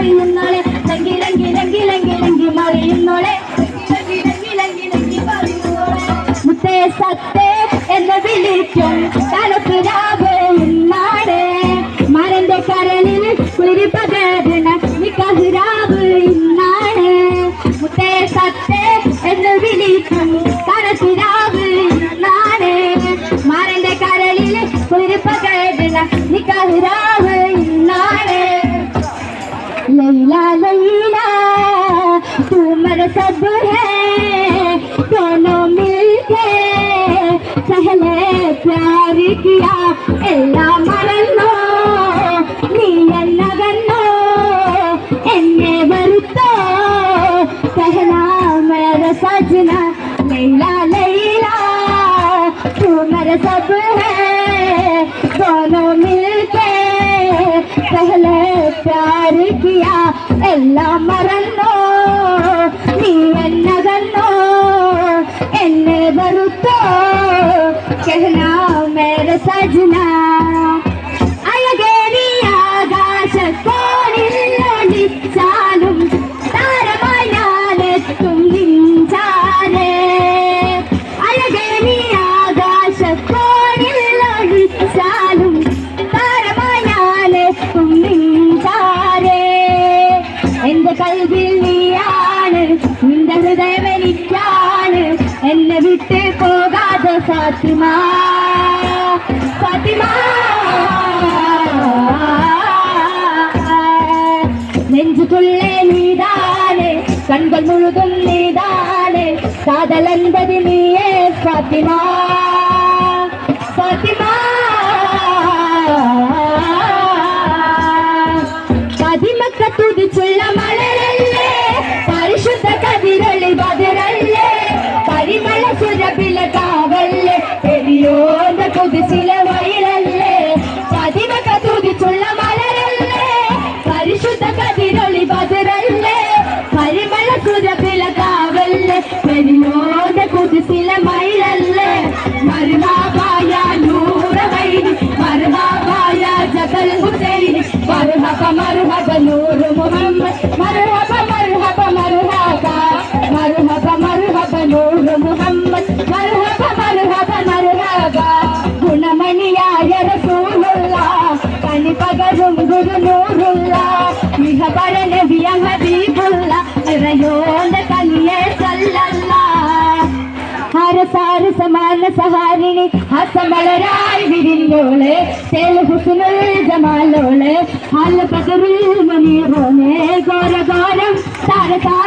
മറിയുന്നോളെ ലങ്കി ലങ്കി ലങ്കി ലങ്കി ലങ്കി മറിയുന്നോളെ മുത്തേ സത്തേ എന്ന് വിളിക്കും. തലപ്പ് രാവ് ഇന്നാടെ. മരന്റെ കരലിൽ കുളിരി പകരണ നിക്കഹിരാവ് ഇന്നാണ് മുത്തേ സത്തേ എന്ന് വിളിക്കും. കരത്തിരാവ് ഇന്നാണ് മരന്റെ കരലിൽ കുളിരി പകരണ നിക്കഹിരാവ് ഇന്നാണ് लैला लैला तू मर सब है, दोनों मिलके पहले प्यार किया। एल्ला मरन्नो नी नगन्नो एन्ने बरुत्तो कहना मेरा सजना। लैला लैला तू मर सब है, दोनों मिल पहले प्यार किया एल्ला मरनो नी नगनो इन्हें बरुतो कहना मेरे सजना। விட்டு போகாத சாத்திமா சாத்திமா நெஞ்சுக்குள்ளே நீதானே கண்கள் முழுதும் நீதானே காதல் என்பது நீயே சாத்திமா சாத்திமா പെരിയോന്റെ കുതിച്ചില വയലല്ലേ പതിമക്ക തുതിച്ചുള്ള മലരല്ലേ പരിശുദ്ധ കതിരളി ബദറല്ലേ പരിമള സുരപില കാവല്ലേ പെരിയോന്റെ കുതിച്ചില മയിലല്ലേ മരുമാവായ നൂറ വൈരി മരുമാവായ ജഗൽ ഹുസൈനി മർഹബ മർഹബ നൂർ മുഹമ്മദ് മർഹബ മർഹബ മർഹബ മർഹബ മർഹബ നൂർ പകരും ഗുരുനൂറുള്ള നൂറുള്ള മിഹ പരന ബിയ ഹബീബുള്ള നിറയോണ്ട കല്ലേ സല്ലല്ല ഹരസാര സമാന സഹാരിണി ഹസമലരായി വിരിഞ്ഞോൾ ഹുസുനുൽ ജമാലോൾ ഹല പകറിൽ മണിയോളെ ഘോരഘോരം താരതാരം ധീരധീരം